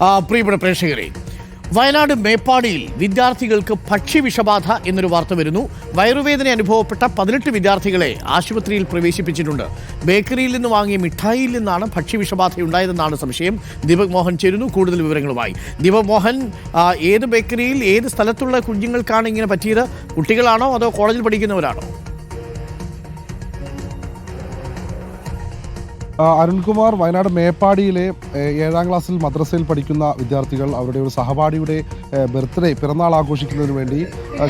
പ്രിയപ്പെട്ട പ്രേക്ഷകരെ വയനാട് മേപ്പാടിയിൽ വിദ്യാർത്ഥികൾക്ക് ഭക്ഷ്യവിഷബാധ എന്നൊരു വാർത്ത വരുന്നു. വയറുവേദന അനുഭവപ്പെട്ട പതിനെട്ട് വിദ്യാർത്ഥികളെ ആശുപത്രിയിൽ പ്രവേശിപ്പിച്ചിട്ടുണ്ട്. ബേക്കറിയിൽ നിന്ന് വാങ്ങിയ മിഠായിയിൽ നിന്നാണ് ഭക്ഷ്യവിഷബാധയുണ്ടായതെന്നാണ് സംശയം. ദീപക് മോഹൻ ചേരുന്നു കൂടുതൽ വിവരങ്ങളുമായി. ദീപക് മോഹൻ ഏത് ബേക്കറിയിൽ ഏത് സ്ഥലത്തുള്ള കുഞ്ഞുങ്ങൾക്കാണ് ഇങ്ങനെ പറ്റിയത്? കുട്ടികളാണോ അതോ കോളേജിൽ പഠിക്കുന്നവരാണോ? അരുൺകുമാർ വയനാട് മേപ്പാടിയിലെ ഏഴാം ക്ലാസ്സിൽ മദ്രസയിൽ പഠിക്കുന്ന വിദ്യാർത്ഥികൾ അവരുടെ ഒരു സഹപാഠിയുടെ ബർത്ത്ഡേ പിറന്നാൾ ആഘോഷിക്കുന്നതിന് വേണ്ടി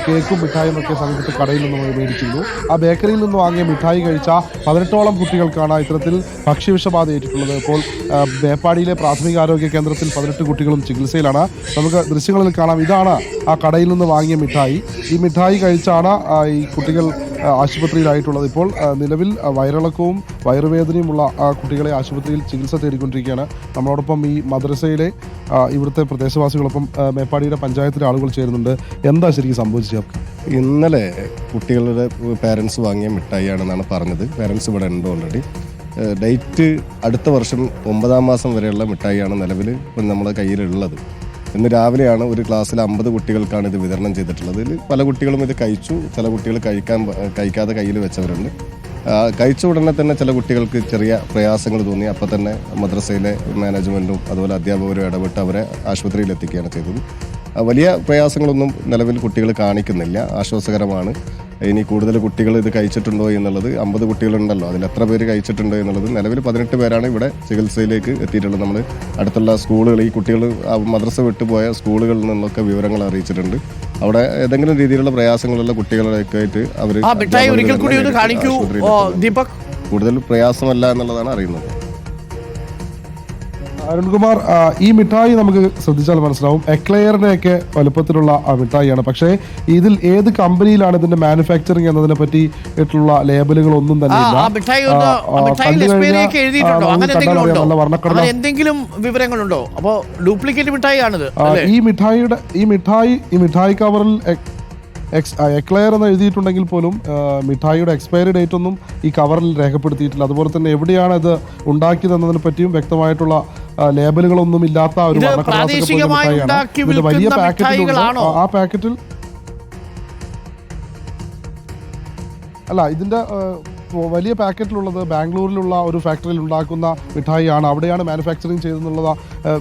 കേക്കും മിഠായും ഒക്കെ സമീപത്ത് കടയിൽ നിന്നും മേടിച്ചിരുന്നു. ആ ബേക്കറിയിൽ നിന്ന് വാങ്ങിയ മിഠായി കഴിച്ച പതിനെട്ടോളം കുട്ടികൾക്കാണ് ഇത്തരത്തിൽ ഭക്ഷ്യവിഷബാധ ഏറ്റിട്ടുള്ളത്. ഇപ്പോൾ മേപ്പാടിയിലെ പ്രാഥമിക ആരോഗ്യ കേന്ദ്രത്തിൽ പതിനെട്ട് കുട്ടികളും ചികിത്സയിലാണ്. നമുക്ക് ദൃശ്യങ്ങളിൽ കാണാം. ഇതാണ് ആ കടയിൽ നിന്ന് വാങ്ങിയ മിഠായി. ഈ മിഠായി കഴിച്ചാണ് ഈ കുട്ടികൾ ആശുപത്രിയിലായിട്ടുള്ളത്. ഇപ്പോൾ നിലവിൽ വയറിളക്കവും വയറുവേദനയുമുള്ള കുട്ടികളെ ആശുപത്രിയിൽ ചികിത്സ തേടിക്കൊണ്ടിരിക്കുകയാണ്. നമ്മളോടൊപ്പം ഈ മദ്രസയിലെ ഇവിടുത്തെ പ്രദേശവാസികളൊപ്പം മേപ്പാടിയുടെ പഞ്ചായത്തിലെ ആളുകൾ ചേരുന്നുണ്ട്. എന്താ ശരിക്കും സംഭവിച്ചത് ഇന്നലെ കുട്ടികളുടെ പാരൻസ് വാങ്ങിയ മിഠായിയാണെന്നാണ് പറഞ്ഞത്. പാരൻസ് ഇവിടെ ഉണ്ട് ഓൾറെഡി ഡേറ്റ് അടുത്ത വർഷം ഒമ്പതാം മാസം വരെയുള്ള മിഠായിയാണ് നിലവിൽ നമ്മുടെ കയ്യിലുള്ളത്. ഇന്ന് രാവിലെയാണ് ഒരു ക്ലാസ്സിൽ അമ്പത് കുട്ടികൾക്കാണ് ഇത് വിതരണം ചെയ്തിട്ടുള്ളത്. ഇതിൽ പല കുട്ടികളും ഇത് കഴിച്ചു. ചില കുട്ടികൾ കഴിക്കാൻ കഴിക്കാതെ കയ്യിൽ വെച്ചവരുണ്ട്. കഴിച്ച ഉടനെ തന്നെ ചില കുട്ടികൾക്ക് ചെറിയ പ്രയാസങ്ങൾ തോന്നി. അപ്പോൾ തന്നെ മദ്രസയിലെ മാനേജ്മെന്റും അതുപോലെ അധ്യാപകരും ഇടപെട്ട് അവരെ ആശുപത്രിയിൽ എത്തിക്കുകയാണ് ചെയ്തത്. വലിയ പ്രയാസങ്ങളൊന്നും നിലവിൽ കുട്ടികൾ കാണിക്കുന്നില്ല. ആശ്വാസകരമാണ്. ഇനി കൂടുതൽ കുട്ടികൾ ഇത് കഴിച്ചിട്ടുണ്ടോ എന്നുള്ളത് അമ്പത് കുട്ടികളുണ്ടല്ലോ. അതിൽ എത്ര പേര് കഴിച്ചിട്ടുണ്ടോ എന്നുള്ളത് നിലവിൽ പതിനെട്ട് പേരാണ് ഇവിടെ ചികിത്സയിലേക്ക് എത്തിയിട്ടുള്ളത്. നമ്മൾ അടുത്തുള്ള സ്കൂളുകൾ ഈ കുട്ടികൾ മദ്രസ വിട്ടുപോയ സ്കൂളുകളിൽ നിന്നൊക്കെ വിവരങ്ങൾ അറിയിച്ചിട്ടുണ്ട്. അവിടെ ഏതെങ്കിലും രീതിയിലുള്ള പ്രയാസങ്ങളുള്ള കുട്ടികളൊക്കെ ആയിട്ട് അവർ കൂടുതൽ പ്രയാസമല്ല എന്നുള്ളതാണ് അറിയുന്നത്. അരുൺകുമാർ ഈ മിഠായി നമുക്ക് ശ്രദ്ധിച്ചാൽ മനസ്സിലാവും. എക്ലെയറിന്റെ ഒക്കെ വലുപ്പത്തിലുള്ള ആ മിഠായിയാണ്. പക്ഷേ ഇതിൽ ഏത് കമ്പനിയിലാണ് ഇതിന്റെ മാനുഫാക്ചറിങ് എന്നതിനെ പറ്റിയിട്ടുള്ള ലേബലുകൾ ഒന്നും തന്നെ എന്തെങ്കിലും വിവരങ്ങളുണ്ടോ? അപ്പോ ഡ്യൂപ്ലിക്കേറ്റ് മിഠായിയാണിത് ഈ മിഠായിയുടെ ഈ മിഠായി ഈ മിഠായി കവറിൽ എക്സ് എക്ലെയർ എന്ന് എഴുതിയിട്ടുണ്ടെങ്കിൽ പോലും മിഠായിയുടെ എക്സ്പയറി ഡേറ്റ് ഒന്നും ഈ കവറിൽ രേഖപ്പെടുത്തിയിട്ടില്ല. അതുപോലെ തന്നെ എവിടെയാണ് ഇത് ഉണ്ടാക്കിയത് എന്നതിനെ പറ്റിയും വ്യക്തമായിട്ടുള്ള ലേബലുകളൊന്നും ഇല്ലാത്ത ഒരു ഇതിന്റെ വലിയ പാക്കറ്റിലുണ്ട് ആ പാക്കറ്റിൽ അല്ല ഇതിന്റെ വലിയ പാക്കറ്റിലുള്ളത് ബാംഗ്ലൂരിലുള്ള ഒരു ഫാക്ടറിയിൽ ഉണ്ടാക്കുന്ന മിഠായിയാണ്. അവിടെയാണ് മാനുഫാക്ചറിങ് ചെയ്തെന്നുള്ള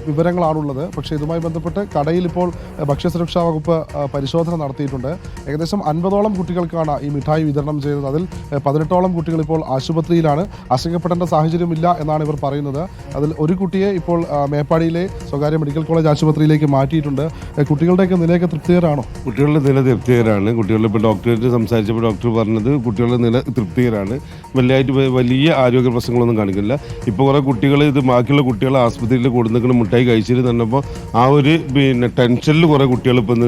വിവരങ്ങളാണുള്ളത്. പക്ഷേ ഇതുമായി ബന്ധപ്പെട്ട് കടയിൽ ഇപ്പോൾ ഭക്ഷ്യസുരക്ഷാ വകുപ്പ് പരിശോധന നടത്തിയിട്ടുണ്ട്. ഏകദേശം അൻപതോളം കുട്ടികൾക്കാണ് ഈ മിഠായി വിതരണം ചെയ്തത്. അതിൽ പതിനെട്ടോളം കുട്ടികൾ ഇപ്പോൾ ആശുപത്രിയിലാണ്. ആശങ്കപ്പെടേണ്ട സാഹചര്യമില്ല എന്നാണ് ഇവർ പറയുന്നത്. അതിൽ ഒരു കുട്ടിയെ ഇപ്പോൾ മേപ്പാടിയിലെ സ്വകാര്യ മെഡിക്കൽ കോളേജ് ആശുപത്രിയിലേക്ക് മാറ്റിയിട്ടുണ്ട്. കുട്ടികളുടെയൊക്കെ നിലയൊക്കെ തൃപ്തികരാണോ? കുട്ടികളുടെ നില തൃപ്തികരാണ്. കുട്ടികളുടെ ഇപ്പോൾ ഡോക്ടറേറ്റ് സംസാരിച്ചപ്പോൾ ഡോക്ടർ പറഞ്ഞത് കുട്ടികളുടെ നില തൃപ്തികരാണ്. വലിയായിട്ട് വ- വലിയ ആരോഗ്യ പ്രശ്നങ്ങളൊന്നും കാണിക്കില്ല ഇപ്പോൾ കുറേ കുട്ടികൾ ഇത് ബാക്കിയുള്ള കുട്ടികൾ ആസ്പത്രിയിൽ കൊടുക്കുന്ന മുട്ടായി കഴിച്ചിട്ട് തന്നപ്പോൾ ആ ഒരു പിന്നെ ടെൻഷനിൽ കുറേ കുട്ടികൾ ഇപ്പം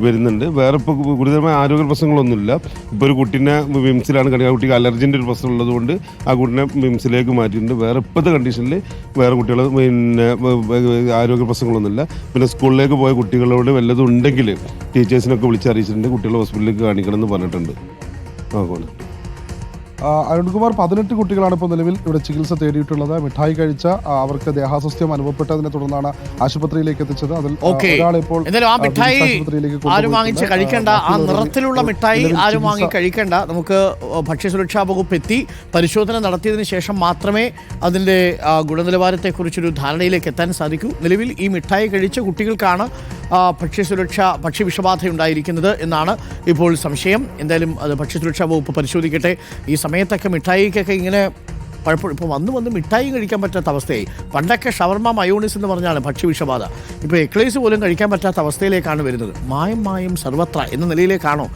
വരുന്നുണ്ട്. വേറെ ഇപ്പോൾ ഗുരുതരമായ ആരോഗ്യ പ്രശ്നങ്ങളൊന്നുമില്ല. ഇപ്പോൾ ഒരു കുട്ടീനെ വിംസിലാണ് കണ്ടത് ആ കുട്ടിക്ക് അലർജിന്റെ ഒരു പ്രശ്നം ഉള്ളതുകൊണ്ട് ആ കുട്ടീനെ വിംസിലേക്ക് മാറ്റിയിട്ടുണ്ട്. വേറെ ഇപ്പോഴത്തെ കണ്ടീഷനിൽ വേറെ കുട്ടികൾ പിന്നെ ആരോഗ്യ പ്രശ്നങ്ങളൊന്നുമില്ല. പിന്നെ സ്കൂളിലേക്ക് പോയ കുട്ടികളോട് വല്ലതും ഉണ്ടെങ്കിൽ ടീച്ചേഴ്സിനൊക്കെ വിളിച്ചറിയിച്ചിട്ടുണ്ട് കുട്ടികളെ ഹോസ്പിറ്റലിലേക്ക് കാണിക്കണം എന്ന് പറഞ്ഞിട്ടുണ്ട്. ആ, അരുൺകുമാർ പതിനെട്ട് കുട്ടികളാണ് ഇപ്പോൾ നിലവിൽ ഇവിടെ ചികിത്സ തേടിയിട്ടുള്ളത്. മിഠായി കഴിച്ച അവർക്ക് ദേഹാസ്വസ്ഥ്യം അനുഭവപ്പെട്ടതിനെ തുടർന്നാണ് ആശുപത്രിയിലേക്ക് എത്തിച്ചത്. അതിൽ ഇപ്പോൾ ആശുപത്രിയിലേക്ക്. കഴിക്കണ്ട. ആ, നിറത്തിലുള്ള മിഠായി ആരും വാങ്ങി കഴിക്കണ്ട. നമുക്ക് ഭക്ഷ്യസുരക്ഷാ വകുപ്പ് എത്തി. പരിശോധന നടത്തിയതിന് ശേഷം മാത്രമേ അതിന്റെ ഗുണനിലവാരത്തെക്കുറിച്ചൊരു ധാരണയിലേക്ക് എത്താൻ സാധിക്കൂ. നിലവിൽ ഈ മിഠായി കഴിച്ച കുട്ടികൾക്കാണ് ഭക്ഷ്യസുരക്ഷ ഭക്ഷ്യവിഷബാധയുണ്ടായിരിക്കുന്നത് എന്നാണ് ഇപ്പോൾ സംശയം. എന്തായാലും അത് ഭക്ഷ്യസുരക്ഷാ വകുപ്പ് പരിശോധിക്കട്ടെ. ഈ സമയത്തൊക്കെ മിഠായിക്കൊക്കെ ഇങ്ങനെ പലപ്പോഴും ഇപ്പോൾ വന്ന് വന്ന് മിഠായി കഴിക്കാൻ പറ്റാത്ത അവസ്ഥയായി. പണ്ടൊക്കെ ഷവർമ മയോണിസ് എന്ന് പറഞ്ഞാണ് ഭക്ഷ്യവിഷബാധ. ഇപ്പോൾ എക്ലേസ് പോലും കഴിക്കാൻ പറ്റാത്ത അവസ്ഥയിലേക്കാണ് വരുന്നത്. മായം മായം സർവത്ര എന്ന നിലയിലേക്കാണോ?